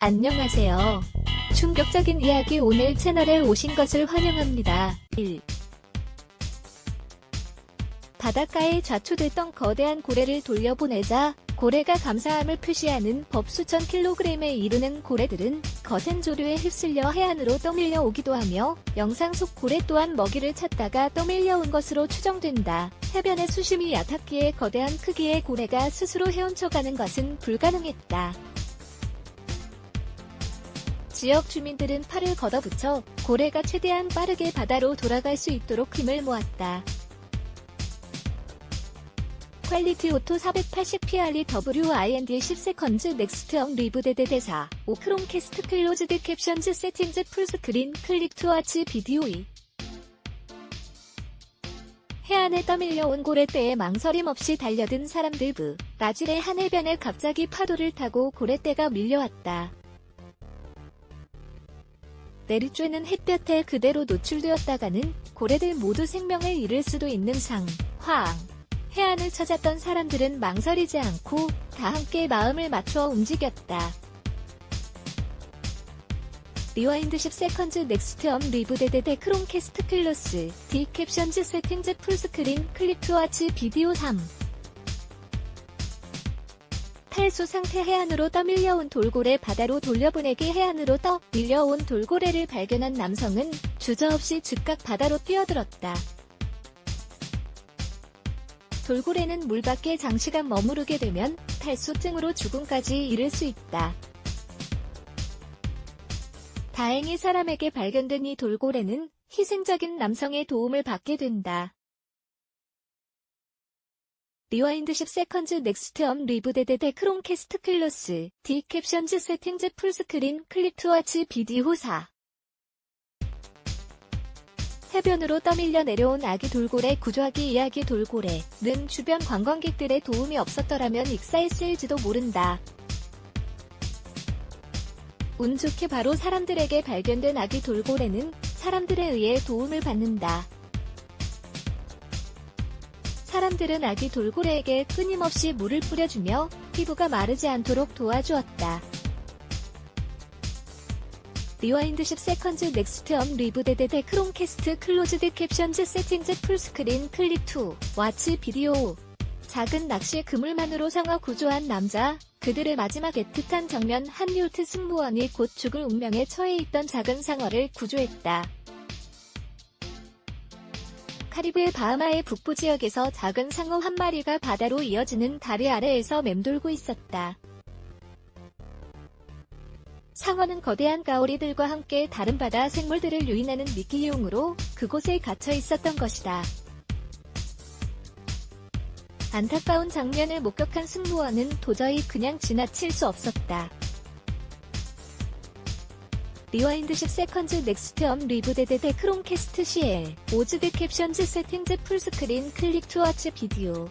안녕하세요. 충격적인 이야기 오늘 채널에 오신 것을 환영합니다. 1. 바닷가에 좌초됐던 거대한 고래를 돌려보내자 고래가 감사함을 표시하는 법 수천 킬로그램에 이르는 고래들은 거센 조류에 휩쓸려 해안으로 떠밀려 오기도 하며 영상 속 고래 또한 먹이를 찾다가 떠밀려 온 것으로 추정된다. 해변에 수심이 얕았기에 거대한 크기의 고래가 스스로 헤엄쳐가는 것은 불가능했다. 지역 주민들은 팔을 걷어붙여 고래가 최대한 빠르게 바다로 돌아갈 수 있도록 힘을 모았다. 퀄리티 오토 480PRE WIND 10세컨즈 넥스트 엉 리브데드 대사 오크롬 캐스트 클로즈드 캡션즈 세팅즈 풀스크린 클릭 투 와치 비디오 2 해안에 떠밀려온 고래떼에 망설임 없이 달려든 사람들 부 라질의 한 해변에 갑자기 파도를 타고 고래떼가 밀려왔다. 내리쬐는 햇볕에 그대로 노출되었다가는 고래들 모두 생명을 잃을 수도 있는 상, 황. 해안을 찾았던 사람들은 망설이지 않고 다 함께 마음을 맞춰 움직였다. 리와인드 10세컨즈 넥스트 엄 리브데드 데크롬 캐스트 클로스 D 캡션즈 세팅즈 풀스크린 와치 비디오 3 탈수 상태 해안으로 떠밀려온 돌고래 바다로 돌려보내기 해안으로 떠 밀려온 돌고래를 발견한 남성은 주저없이 즉각 바다로 뛰어들었다. 돌고래는 물 밖에 장시간 머무르게 되면 탈수증으로 죽음까지 이를 수 있다. 다행히 사람에게 발견된 이 돌고래는 희생적인 남성의 도움을 받게 된다. 리와인드 10세컨즈 넥스트 엄 리브데드 데크롬 캐스트 클로스 D 캡션즈 세팅즈 풀스크린 클릭 투 와치 비디오 4 해변으로 떠밀려 내려온 아기 돌고래 구조하기 이야기 돌고래는 주변 관광객들의 도움이 없었더라면 익사했을지도 모른다. 운 좋게 바로 사람들에게 발견된 아기 돌고래는 사람들에 의해 도움을 받는다. 사람들은 아기 돌고래에게 끊임없이 물을 뿌려주며 피부가 마르지 않도록 도와주었다. 리와인드 10세컨즈 넥스트 엄 리브데드 데크롬 캐스트 클로즈드 캡션즈 세팅즈 풀스크린 클릭 투 와치 비디오 작은 낚시 그물만으로 상어 구조한 남자 그들의 마지막 애틋한 정면 한 요트 승무원이 곧 죽을 운명에 처해 있던 작은 상어를 구조했다. 카리브해 바하마의 북부 지역에서 작은 상어 한 마리가 바다로 이어지는 다리 아래에서 맴돌고 있었다. 상어는 거대한 가오리들과 함께 다른 바다 생물들을 유인하는 미끼용으로 그곳에 갇혀 있었던 것이다. 안타까운 장면을 목격한 승무원은 도저히 그냥 지나칠 수 없었다. 리와인드 10세컨즈 넥스트 엄 리브데드 데크롬 캐스트 CL 오즈드 캡션즈 세팅즈 풀스크린 클릭 투 와치 비디오